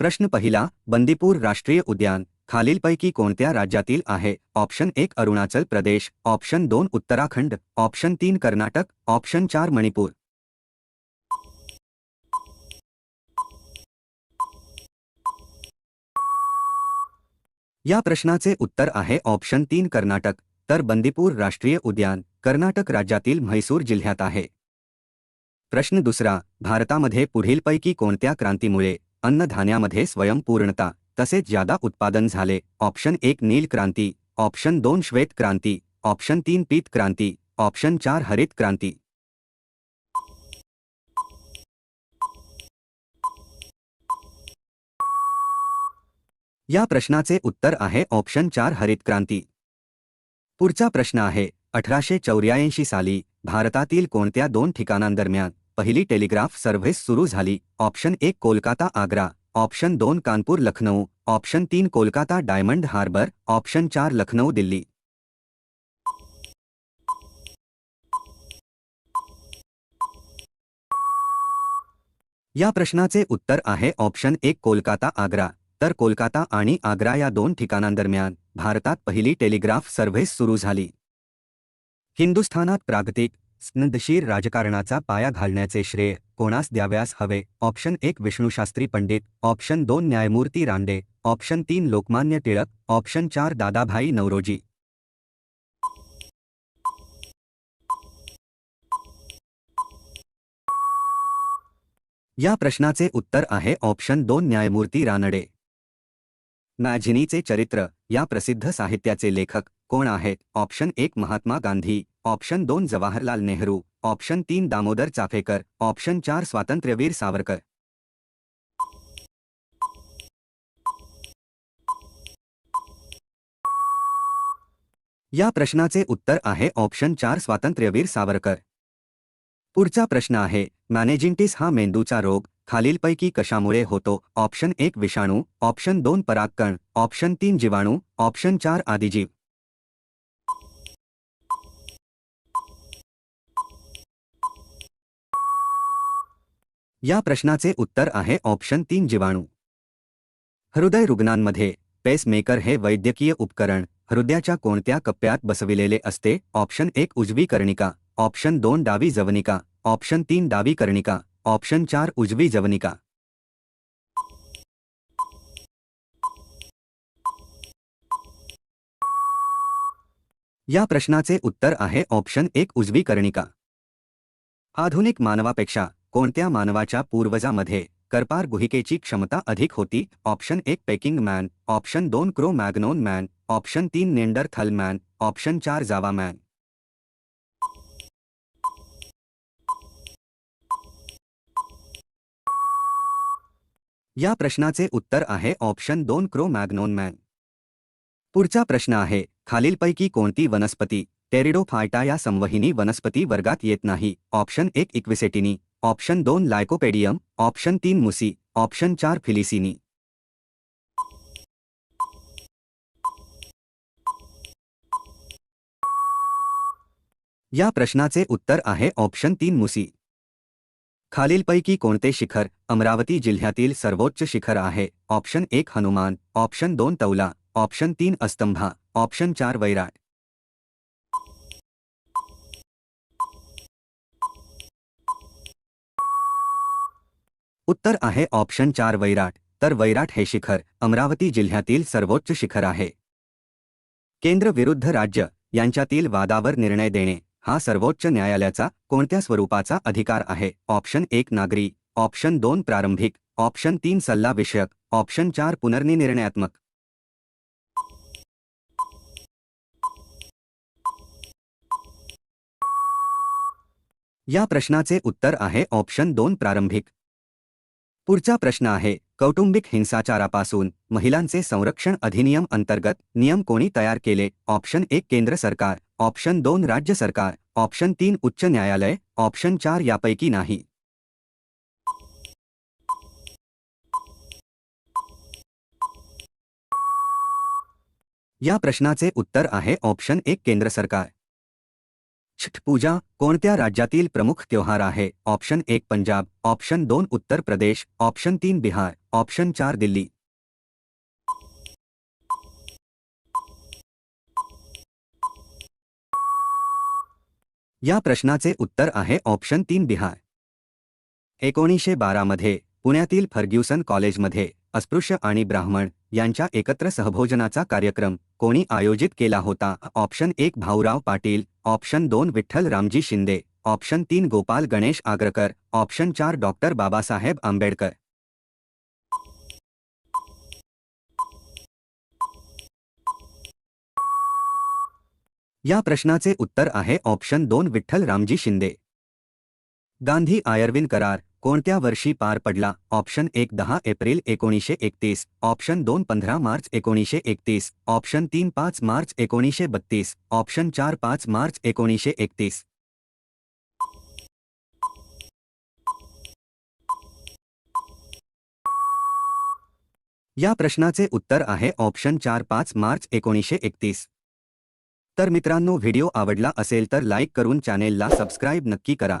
प्रश्न पहिला, बंदीपूर राष्ट्रीय उद्यान, खालीलपैकी कोणत्या राज्यातील आहे? ऑप्शन एक, अरुणाचल प्रदेश, ऑप्शन दोन, उत्तराखंड, ऑप्शन तीन, कर्नाटक, ऑप्शन चार, मणिपूर. या प्रश्नाचे उत्तर आहे ऑप्शन तीन, कर्नाटक. तर बंदीपूर राष्ट्रीय उद्यान, कर्नाटक राज्यातील म्हैसूर जिल्ह्यात आहे. प्रश्न दुसरा, भारतामध्ये पुढीलपैकी कोणत्या क्रांतीमुळे अन्नधान्यामध्ये स्वयंपूर्णता तसेच जादा उत्पादन झाले ऑप्शन एक नील क्रांती ऑप्शन दोन श्वेत क्रांती ऑप्शन तीन पीत क्रांती ऑप्शन चार हरित क्रांती. या प्रश्नाचे उत्तर आहे ऑप्शन चार हरित क्रांती. पुढचा प्रश्न आहे अठराशे चौऱ्याऐंशी साली भारतातील कोणत्या दोन ठिकाणांदरम्यान पहिली टेलिग्राफ सर्व्हिस सुरू झाली. ऑप्शन एक कोलकाता आग्रा. ऑप्शन दोन कानपूर लखनौ ऑप्शन तीन कोलकाता डायमंड हार्बर. ऑप्शन चार लखनौ दिल्ली. या प्रश्नाचे उत्तर आहे ऑप्शन एक कोलकाता आग्रा. तर कोलकाता आणि आग्रा या दोन ठिकाणांदरम्यान भारतात पहिली टेलिग्राफ सर्व्हिस सुरू झाली. हिंदुस्थानात प्रागतिक स्नदशीर राजकारणाचा पाया घालण्याचे श्रेय कोणास द्याव्यास हवे? ऑप्शन एक विष्णूशास्त्री पंडित ऑप्शन दोन न्यायमूर्ती रांडे ऑप्शन तीन लोकमान्य टिळक ऑप्शन चार दादाभाई नवरोजी या प्रश्नाचे उत्तर आहे ऑप्शन दोन न्यायमूर्ती रानडे. मॅझिनीचे चरित्र या प्रसिद्ध साहित्याचे लेखक कोण आहेत? ऑप्शन एक महात्मा गांधी. ऑप्शन दोन जवाहरलाल नेहरू, ऑप्शन तीन दामोदर चाफेकर, ऑप्शन चार स्वातंत्र्यवीर सावरकर. या प्रश्नाचे उत्तर आहे ऑप्शन चार स्वातंत्र्यवीर सावरकर. पुढचा प्रश्न आहे, मॅनेजिंटिस हा मेंदूचा रोग, खालीलपैकी कशामुळे होतो? ऑप्शन एक विषाणू, ऑप्शन दोन परागकण, ऑप्शन तीन जीवाणू, ऑप्शन चार आदिजीव. या प्रश्नाचे उत्तर आहे ऑप्शन तीन जीवाणू. हृदय रुग्णांमध्ये पेसमेकर हे वैद्यकीय उपकरण, हृदयाच्या कोणत्या कप्प्यात बसविलेले असते? ऑप्शन एक उजवी कर्णिका ऑप्शन दोन डावी जवनिका ऑप्शन तीन डावी कर्णिका ऑप्शन चार उजवी जवनिका या प्रश्नाचे उत्तर आहे ऑप्शन एक उजवी कर्णिका आधुनिक मानवापेक्षा कोणत्या मानवाच्या पूर्वजामध्ये करपार गुहिकेची क्षमता अधिक होती? ऑप्शन एक, पेकिंग मॅन. ऑप्शन दोन, क्रो मॅग्नोन मॅन. ऑप्शन तीन, नेंडर थल मॅन. ऑप्शन चार, जावा मॅन. या प्रश्नाचे उत्तर आहे ऑप्शन दोन, क्रो मॅग्नोन मॅन. पुढचा प्रश्न आहे, खालीलपैकी कोणती वनस्पती टेरिडोफायटा या संवहिनी वनस्पती वर्गात येत नाही? ऑप्शन एक, इक्विसेटिनी. ऑप्शन दोन लायकोपेडियम ऑप्शन तीन मुसी, ऑप्शन चार फिलिसिनी. या प्रश्नाचे उत्तर आहे ऑप्शन तीन मुसी. खालीलपैकी कोणते शिखर अमरावती जिल्ह्यातील सर्वोच्च शिखर आहे? ऑप्शन एक हनुमान, ऑप्शन दोन तौला, ऑप्शन तीन अस्तंभा, ऑप्शन चार वैराट. उत्तर आहे ऑप्शन चार वैराट. तर वैराट हे शिखर अमरावती जिल्ह्यातील सर्वोच्च शिखर आहे. केंद्र विरुद्ध राज्य यांच्यातील वादावर निर्णय देणे हा सर्वोच्च न्यायालयाचा कोणत्या स्वरूपाचा अधिकार आहे? ऑप्शन एक नागरी ऑप्शन दोन प्रारंभिक ऑप्शन तीन सल्ला विषयक ऑप्शन चार पुनर्निर्णयात्मक. या प्रश्नाचे उत्तर आहे ऑप्शन दोन प्रारंभिक पुढचा प्रश्न आहे कौटुंबिक हिंसाचारापासून महिलांचे संरक्षण अधिनियम अंतर्गत नियम कोणी तयार केले? ऑप्शन एक केंद्र सरकार. ऑप्शन दोन राज्य सरकार. ऑप्शन तीन उच्च न्यायालय. ऑप्शन चार यापैकी नाही. या प्रश्नाचे उत्तर आहे ऑप्शन एक केंद्र सरकार. छठ पूजा कोणत्या राज्यातील प्रमुख त्योहार आहे? ऑप्शन एक पंजाब, ऑप्शन दोन उत्तर प्रदेश, ऑप्शन तीन बिहार, ऑप्शन चार दिल्ली. या प्रश्नाचे उत्तर आहे ऑप्शन तीन बिहार. एकोणीसशे बारामध्ये पुण्यातील फर्ग्युसन कॉलेजमध्ये अस्पृश्य आणि ब्राह्मण यांच्या एकत्र सहभोजनाचा कार्यक्रम कोणी आयोजित केला होता? ऑप्शन एक भाऊराव पाटील ऑप्शन दोन विठ्ठल रामजी शिंदे ऑप्शन तीन गोपाल गणेश आग्रकर ऑप्शन चार डॉक्टर बाबासाहेब आंबेडकर. या प्रश्नाचे उत्तर आहे ऑप्शन दोन विठ्ठल रामजी शिंदे. गांधी आयर्विन करार कोणत्या वर्षी पार पडला? ऑप्शन एक दहा एप्रिल एकोणीसशे एकतीस. ऑप्शन दोन पंधरा मार्च एकोणीसशे एकतीस. ऑप्शन तीन पाच मार्च एकोणीसशे बत्तीस. ऑप्शन चार पाच मार्च एकोणीसशे एकतीस. या प्रश्नाचे उत्तर आहे ऑप्शन चार पाच मार्च एकोणीसशे एकतीस. तर मित्रांनो व्हिडिओ आवडला असेल तर लाईक करून चॅनेलला सबस्क्राईब नक्की करा.